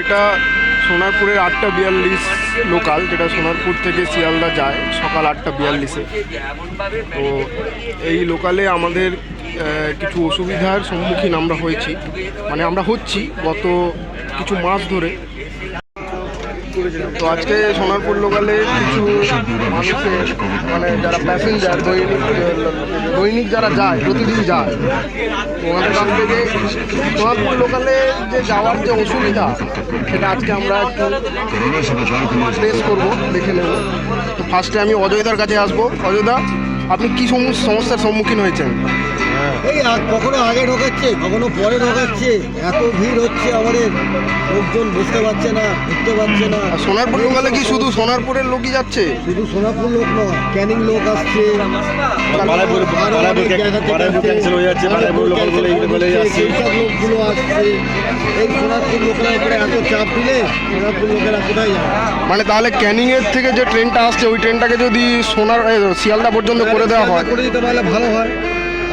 এটা সোনারপুরের আটটা বিয়াল্লিশ লোকাল যেটা সোনারপুর থেকে শিয়ালদা যায়, সকাল আটটা বিয়াল্লিশে। তো এই লোকালে আমাদের কিছু অসুবিধার সম্মুখীন আমরা হয়েছি। মানে আমরা হচ্ছি গত কিছু মাস ধরে। তো আজকে সোনারপুর লোকালে কিছু মানুষের মানে যারা প্যাসেঞ্জার দৈনিক দৈনিক যারা যায়, প্রতিদিন যায়, ওনাদের কাছ থেকে সোনারপুর লোকালে যে যাওয়ার যে অসুবিধা, সেটা আজকে আমরা ফেস করব, দেখে নেব। তো ফার্স্টে আমি অজয়দার কাছে আসব। অজয়দা আপনি কী সমস- সমস্যার সম্মুখীন হয়েছেন? এই কখনো আগে ঢোকাচ্ছে কখনো পরে ঢোকাচ্ছে। এত ভিড় হচ্ছে আমাদের। লোকজন বুঝতে পারছে না ঢুকতে পারছে না। সোনারপুর লোকালে কি শুধু সোনারপুরের লোকই যাচ্ছে? শুধু সোনাপুর লোক নয় ক্যানিং লোক আসছে। হয়ে লোকগুলো আসছে। এই সোনারপুর লোকের উপরে এত চাপ দিলে সোনারপুর লোকেরা কোথায় যাবে? মানে তাহলে ক্যানিংয়ের থেকে যে ট্রেনটা আসছে ওই ট্রেনটাকে যদি সোনার শিয়ালদা পর্যন্ত করে দেওয়া হয়। করে দিতে পারলে ভালো হয়।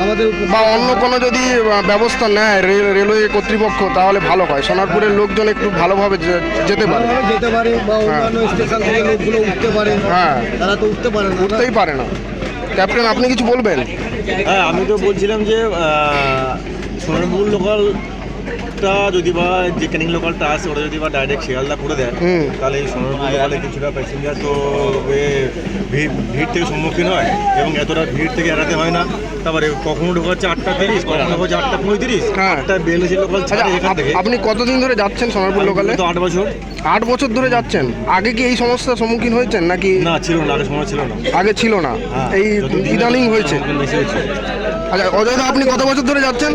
আমাদের বা অন্য কোনো যদি ব্যবস্থা নেয় রেল রেলওয়ে কর্তৃপক্ষ তাহলে ভালো হয়। সোনারপুরের লোকজন একটু ভালোভাবে যেতে পারে। যেতে পারে বা অন্যান্য স্টেশন থেকে লোকগুলো উঠতে পারে। হ্যাঁ। তারা তো উঠতে পারে না না? উঠতেই পারে না। ক্যাপ্টেন আপনি কিছু বলবেন? হ্যাঁ আমি তো বলছিলাম যে সোনারপুর সোনারপুর লোকালটা যদি বা যে ক্যানিং লোকালটা আছে ওটা যদি বা ডাইরেক্ট শিয়ালদা করে দেয় তাহলে এই সোনারপুর লোকালে কিছুটা প্যাসেঞ্জার তো ভিড় ভিড় থেকে সম্মুখীন হয় এবং এতটা ভিড় থেকে এড়াতে হয় না। তারপরে কখনো ঢোকাচ্ছে আটটা তিরিশ কখনো ঢোকাচ্ছে আটটা পঁয়ত্রিশ হ্যাঁ। আটটা বিয়াল্লিশের লোকাল ছাড়ে এখান থেকে। আপনি কতদিন ধরে যাচ্ছেন সোনারপুর লোকালে তো আট বছর। আট বছর ধরে যাচ্ছেন। আগে কি এই সমস্যার সম্মুখীন হয়েছেন নাকি? না ছিল না আগে সময় ছিল না। আগে ছিল না। হ্যাঁ, এই ইদানিং হয়েছে। আচ্ছা অজয়দা আপনি কত বছর ধরে যাচ্ছেন?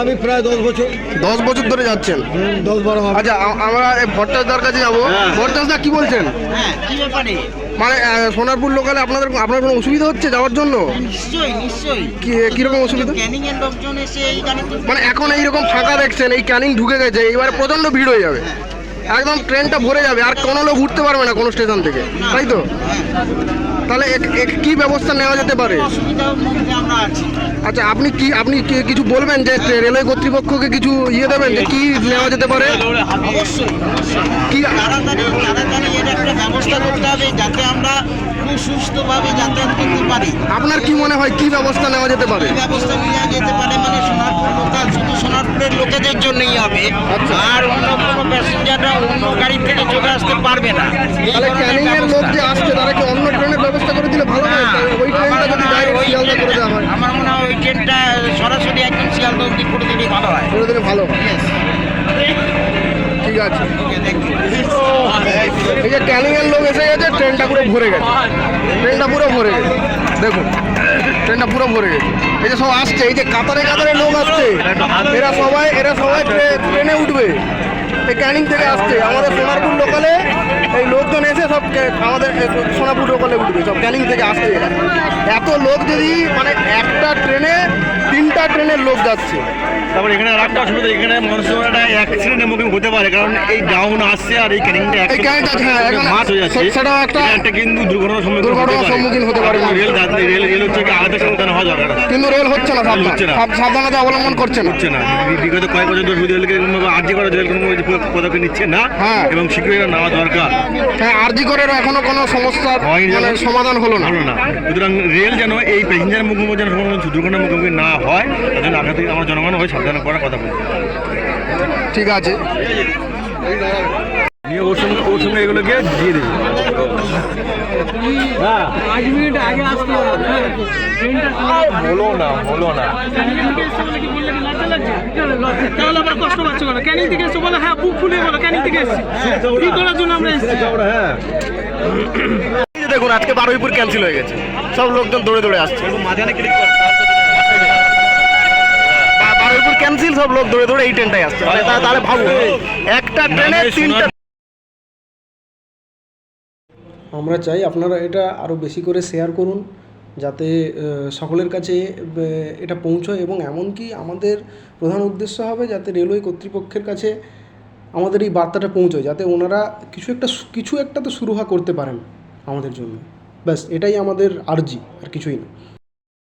আমি প্রায় দশ বছর। দশ বছর ধরে যাচ্ছেন? দশ বারো আচ্ছা আমরা এই ভট্টাচদার কাছে যাব। হ্যাঁ। ভট্টাচদা কি বলছেন? হ্যাঁ কি ব্যাপারে? মানে সোনারপুর লোকালে আপনাদের আপনার কোনো অসুবিধা হচ্ছে যাওয়ার জন্য? নিশ্চয়ই নিশ্চয়ই। কীরকম অসুবিধা? মানে এখন এইরকম ফাঁকা দেখছেন এই ক্যানিং ঢুকে গেছে এবারে প্রচণ্ড ভিড় হয়ে যাবে। একদম ট্রেনটা ভরে যাবে আর কোনো লোক উঠতে পারবে না কোনো স্টেশন থেকে তাই তো? তাহলে কি ব্যবস্থা নেওয়া যেতে পারে? আচ্ছা আপনি কি আপনি কি- কিছু বলবেন যে রেলওয়ে কর্তৃপক্ষকে কিছু ইয়ে দেবেন যে কি নেওয়া যেতে পারে? কি ব্যবস্থা করতে হবে যাতে আমরা খুব সুস্থভাবে যাতায়াত করতে পারি। আপনার কি মনে হয় কি ব্যবস্থা নেওয়া যেতে পারে? ব্যবস্থা নেওয়া যেতে পারে মানে সোনারপুর লোকাল শুধু সোনারপুরের লোকেদের জন্যই হবে। আচ্ছা। আর অন্য কোনো প্যাসেঞ্জাররা অন্য গাড়ি থেকে চলে আসতে পারবে না। তাহলে ধরনের লোক যে আসছে তারা কি অন্য ট্রেনের ব্যবস্থা করে দিলে ভালো হয়? ওই ট্রেনটা যদি ডাইরেক্ট শিয়ালদা করে দেওয়া হয়? আমার মনে হয় ওই ট্রেনটা সরাসরি একদম শিয়ালদা অব্দি করে দিলে ভালো হয়। করে দিলে ভালো হয়। ঠিক আছে. এই যে ক্যানিং এর লোক এসে গেছে ট্রেনটা পুরো ভরে গেছে। ট্রেনটা পুরো ভরে গেছে। দেখুন ট্রেনটা পুরো ভরে গেছে। এই যে সব আসছে এই যে কাতারে কাতারে লোক আসছে। এরা সবাই এরা সবাই ট্রে- ট্রেনে উঠবে। ক্যানিং থেকে আসছে। আমাদের সোনারপুর লোকালে এই লোকজন এসে সব আমাদের সোনারপুর লোকালে উঠবে সব ক্যানিং থেকে আসছে এরা। এত লোক যদি মানে একটা ট্রেনে তিনটা ট্রেনের লোক যাচ্ছে। তারপর এখানে আর একটা অসুবিধা এখানে মানুষের একটা অ্যাক্সিডেন্টের মুখে হতে পারে কারণ এই ডাউন আসছে আর এই ক্যানিংটা হ্যাঁ, মাছ হয়ে যাচ্ছে। সেটাও একটা- একটা কিন্তু দুর্ঘটনার সম্মুখীন দুর্ঘটনার সম্মুখীন হতে পারে। রেল রেল রেল হচ্ছে কি আলাদা সাবধান হওয়া দরকার কিন্তু রেল হচ্ছে না। সাবধানতা অবলম্বন করছে না। হচ্ছে না। বিগত কয়েক বছর ধরে রেলকে আর্জি করা রেল কোনো পদক্ষেপ নিচ্ছে না। হ্যাঁ। এবং শীঘ্রই নেওয়া দরকার। হ্যাঁ আরজি করের এখনও কোনো সমস্যার মানে সমাধান হলো না। হলো না। সুতরাং রেল যেন এই প্যাসেঞ্জার মুখোমুখি যেন কোনো দুর্ঘটনার মুখোমুখি না হয় তার জন্য আগে থেকে আমার জনগণ হয়ে সাবধান করার কথা বলছি। ঠিক আছে। নিয়ে ওর সঙ্গে ওর সঙ্গে এগুলোকে দিয়ে দেবে। হ্যাঁ। পাঁচ মিনিট আগে আসতে হবে। হ্যাঁ। ট্রেনটা হলো না হলো না। তাহলে আবার কষ্ট পাচ্ছ কেন? ক্যানিং থেকে এসে বলে হ্যাঁ বুক ফুলে বলো ক্যানিং থেকে এসেছি। কি করার জন্য আমরা এসেছি। হ্যাঁ। দেখুন আজকে বারুইপুর ক্যান্সেল হয়ে গেছে। সব লোকজন দৌড়ে দৌড়ে আসছে। ক্লিক বারুইপুর ক্যান্সেল সব লোক দৌড়ে দৌড়ে এই ট্রেনটাই আসছে। তাহলে ভাবুন একটা ট্রেনে তিনটা আমরা চাই আপনারা এটা আরও বেশি করে শেয়ার করুন, যাতে সকলের কাছে এটা পৌঁছয় এবং এমনকি আমাদের প্রধান উদ্দেশ্য হবে যাতে রেলওয়ে কর্তৃপক্ষের কাছে আমাদের এই বার্তাটা পৌঁছয়, যাতে ওনারা কিছু একটা কিছু একটা তো সুরাহা করতে পারেন আমাদের জন্য। ব্যাস, এটাই আমাদের আর্জি, আর কিছুই না।